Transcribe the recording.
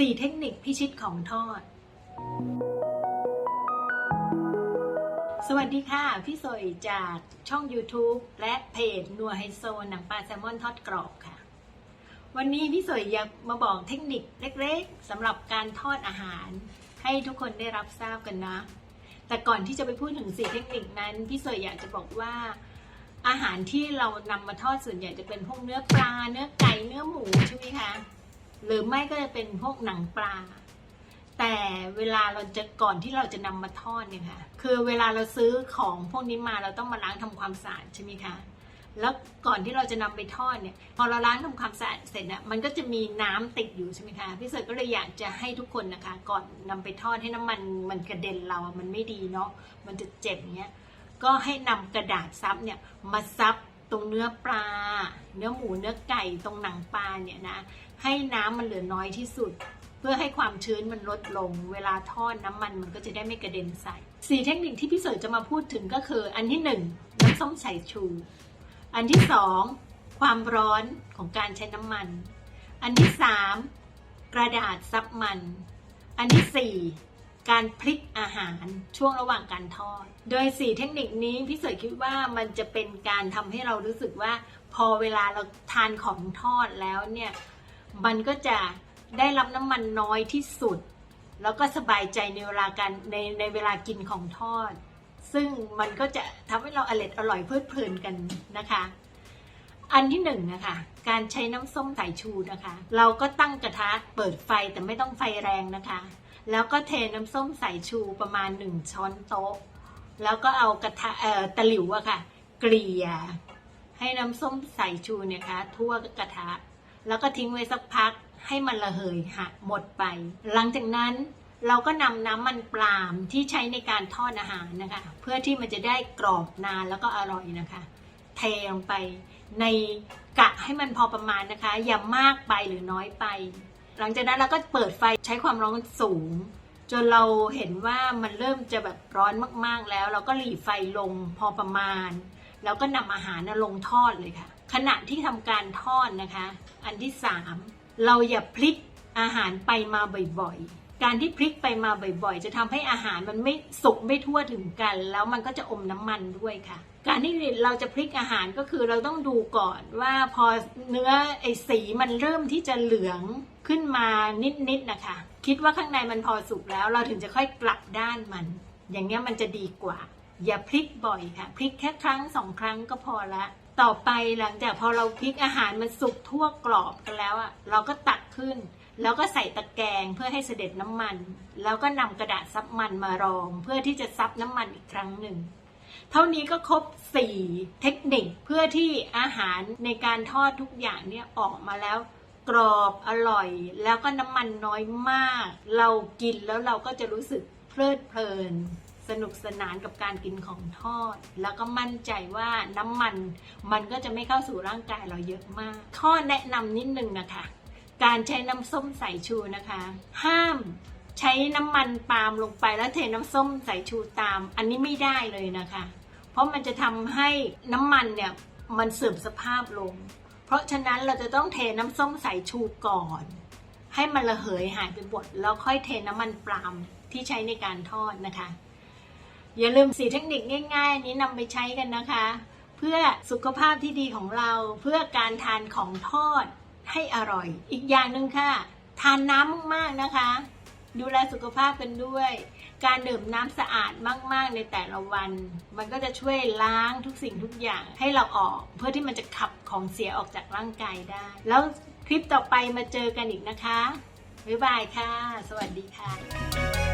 4 เทคนิคพิชิตของทอด สวัสดีค่ะ พี่สวยจากช่อง YouTube และเพจนัวไฮโซหนังปลาแซลมอนทอดกรอบค่ะ วันนี้พี่สวยอยากมาบอกเทคนิคเล็กๆสำหรับการทอดอาหาร ให้ทุกคนได้รับทราบกันนะ แต่ก่อนที่จะไปพูดถึงสี่เทคนิคนั้น พี่สวยอยากจะบอกว่าอาหารที่เรานำมาทอดส่วนใหญ่จะเป็นพวกเนื้อปลา เนื้อไก่ เนื้อหมูใช่ไหมคะ หรือไม่ก็จะเป็นพวกหนังปลา แต่เวลาเราจะก่อนที่เราจะนำมาทอดเนี่ยค่ะ คือเวลาเราซื้อของพวกนี้มาเราต้องมาล้างทำความสะอาดใช่ไหมคะ แล้วก่อนที่เราจะนำไปทอดเนี่ย พอเราล้างทำความสะอาดเสร็จเนี่ยมันก็จะมีน้ำติดอยู่ใช่ไหมคะ พี่เสร์ก็เลยอยากจะให้ทุกคนนะคะ ก่อนนำไปทอดให้น้ำมันมันกระเด็นเราอะมันไม่ดีเนาะ มันจะเจ็บเงี้ย ก็ให้นำกระดาษซับเนี่ยมาซับ ตรงเนื้อปลา เนื้อหมูเนื้อไก่ตรงหนังปลาเนี่ยนะ ให้น้ำมันเหลือน้อยที่สุด เพื่อให้ความชื้นมันลดลง เวลาทอดน้ำมันมันก็จะได้ไม่กระเด็นใส่สี่เทคนิคที่พี่เสร์จะมาพูดถึงก็คือ อันที่หนึ่งน้ำส้มสายชู อันที่สองความร้อนของการใช้น้ำมัน อันที่สามกระดาษซับมัน อันที่สี่ การพลิกอาหารช่วงระหว่างการทอด โดยสี่เทคนิคนี้พี่เสยคิดว่ามันจะเป็นการทำให้เรารู้สึกว่า พอเวลาเราทานของทอดแล้วเนี่ย มันก็จะได้รับน้ำมันน้อยที่สุด แล้วก็สบายใจในเวลาการในในเวลากินของทอด ซึ่งมันก็จะทำให้เราอร่อยอร่อยเพลิดเพลินกันนะคะ อันที่หนึ่งนะคะการใช้น้ำส้มสายชูนะคะ เราก็ตั้งกระทะเปิดไฟแต่ไม่ต้องไฟแรงนะคะ แล้วก็เทน้ำส้มสายชูประมาณหนึ่งช้อนโต๊ะ แล้วก็เอากระทะเอ่อตะหลิวอะค่ะ เกลี่ย ให้น้ำส้มสายชูเนี่ยคะทั่วกระทะ แล้วก็ทิ้งไว้สักพักให้มันระเหยหักหมดไป หลังจากนั้นเราก็นำน้ำมันปลามที่ใช้ในการทอดอาหารนะคะ เพื่อที่มันจะได้กรอบนานแล้วก็อร่อยนะคะ เทลงไปในกะให้มันพอประมาณนะคะ อย่ามากไปหรือน้อยไป หลังจากนั้นเราก็เปิดไฟใช้ความร้อนสูง จนเราเห็นว่ามันเริ่มจะแบบร้อนมากๆแล้ว เราก็หลีไฟลงพอประมาณ แล้วก็นำอาหารนะลงทอดเลยค่ะ ขณะที่ทำการทอดนะคะ อันที่สามเราอย่าพลิกอาหารไปมาบ่อยๆ การที่พลิกไปมาบ่อยๆ จะทำให้อาหารมันไม่สุกไม่ทั่วถึงกัน แล้วมันก็จะอมน้ำมันด้วยค่ะ การที่เราจะพลิกอาหารก็คือเราต้องดูก่อนว่าพอเนื้อไอ้สีมันเริ่มที่จะเหลือง ขึ้นมานิดๆนะคะ คิดว่าข้างในมันพอสุกแล้ว เราถึงจะค่อยกลับด้านมัน อย่างเงี้ยมันจะดีกว่า อย่าพลิกบ่อยค่ะ พลิกแค่ครั้งสองครั้งก็พอละ ต่อไปหลังจากพอเราพลิกอาหารมันสุกทั่วกรอบกันแล้วอะเราก็ตักขึ้น แล้วก็ใส่ตะแกรงเพื่อให้เสด็จน้ำมัน แล้วก็นำกระดาษซับมันมารอง เพื่อที่จะซับน้ำมันอีกครั้งหนึ่งเท่านี้ก็ครบ 4 เทคนิคเพื่อที่อาหารในการทอดทุกอย่างเนี่ยออกมาแล้ว กรอบอร่อย แล้วก็น้ำมันน้อยมาก เรากินแล้วเราก็จะรู้สึกเพลิดเพลิน สนุกสนานกับการกินของทอด แล้วก็มั่นใจว่าน้ำมันมันก็จะไม่เข้าสู่ร่างกายเราเยอะมาก ข้อแนะนำนิดนึงนะคะ การใช้น้ำส้มสายชูนะคะ ห้ามใช้น้ำมันปาล์มลงไปแล้วเทน้ำส้มสายชูตาม อันนี้ไม่ได้เลยนะคะ เพราะมันจะทำให้น้ำมันเนี่ยมันเสื่อมสภาพลง เพราะฉะนั้นเราจะต้องเทน้ำส้มสายชูก่อน ให้มันระเหยหายไปหมดแล้วค่อยเทน้ำมันปาล์มที่ใช้ในการทอดนะคะ อย่าลืมสีเทคนิคง่ายๆ นี้นำไปใช้กันนะคะ เพื่อสุขภาพที่ดีของเราเพื่อการทานของทอดให้อร่อย อีกอย่างหนึ่งค่ะ ทานน้ำมากๆนะคะ ดูแลสุขภาพกันด้วย การดื่มน้ำสะอาดมาก ๆ ในแต่ละวัน มันก็จะช่วยล้างทุกสิ่งทุกอย่างให้เราออก เพื่อที่มันจะขับของเสียออกจากร่างกายได้ แล้วคลิปต่อไปมาเจอกันอีกนะคะ บ๊ายบายค่ะ สวัสดีค่ะ